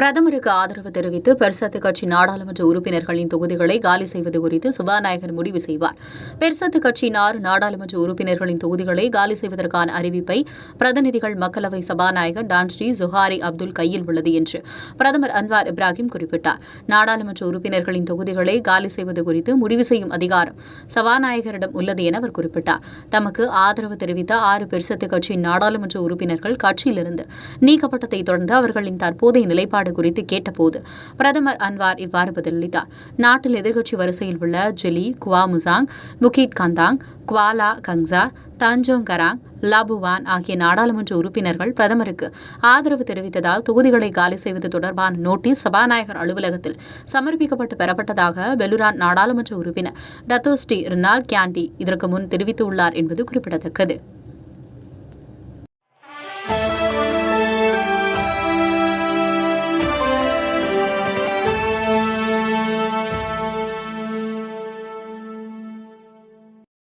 பிரதமருக்கு ஆதரவு தெரிவித்து பெர்சத்து கட்சி நாடாளுமன்ற உறுப்பினர்களின் தொகுதிகளை காலி செய்வது குறித்து சபாநாயகர் முடிவு செய்வார். பெர்சத்து கட்சியின் ஆறு நாடாளுமன்ற உறுப்பினர்களின் தொகுதிகளை காலி செய்வதற்கான அறிவிப்பை பிரதிநிதிகள் மக்களவை சபாநாயகர் டான்ஸ்ரீ ஜுஹாரி அப்துல் கையில் உள்ளது என்று பிரதமர் அன்வார் இப்ராஹிம் குறிப்பிட்டார். நாடாளுமன்ற உறுப்பினர்களின் தொகுதிகளை காலி செய்வது குறித்து முடிவு செய்யும் அதிகாரம் சபாநாயகரிடம் உள்ளது என அவர் குறிப்பிட்டார். தமக்கு ஆதரவு தெரிவித்த ஆறு பெர்சத்து கட்சியின் நாடாளுமன்ற உறுப்பினர்கள் கட்சியிலிருந்து நீக்கப்பட்டதை தொடர்ந்து அவர்களின் தற்போதைய நிலைப்பாடு குறித்து கேட்டபோது பிரதமர் அன்வார் இவ்வாறு பதிலளித்தார். நாட்டில் எதிர்க்கட்சி வரிசையில் உள்ள ஜெலி குவா முசாங் முகிட் கந்தாங் Kuala Kangsar Tanjong Karang Labuan ஆகிய நாடாளுமன்ற உறுப்பினர்கள் பிரதமருக்கு ஆதரவு தெரிவித்ததால் தொகுதிகளை காலி செய்வது தொடர்பான நோட்டீஸ் சபாநாயகர் அலுவலகத்தில் சமர்ப்பிக்கப்பட்டு பெறப்பட்டதாக பெலுரான் நாடாளுமன்ற உறுப்பினர் டத்தோஸ்டி ரினால் கியாண்டி இதற்கு முன் தெரிவித்துள்ளார் என்பது குறிப்பிடத்தக்கது.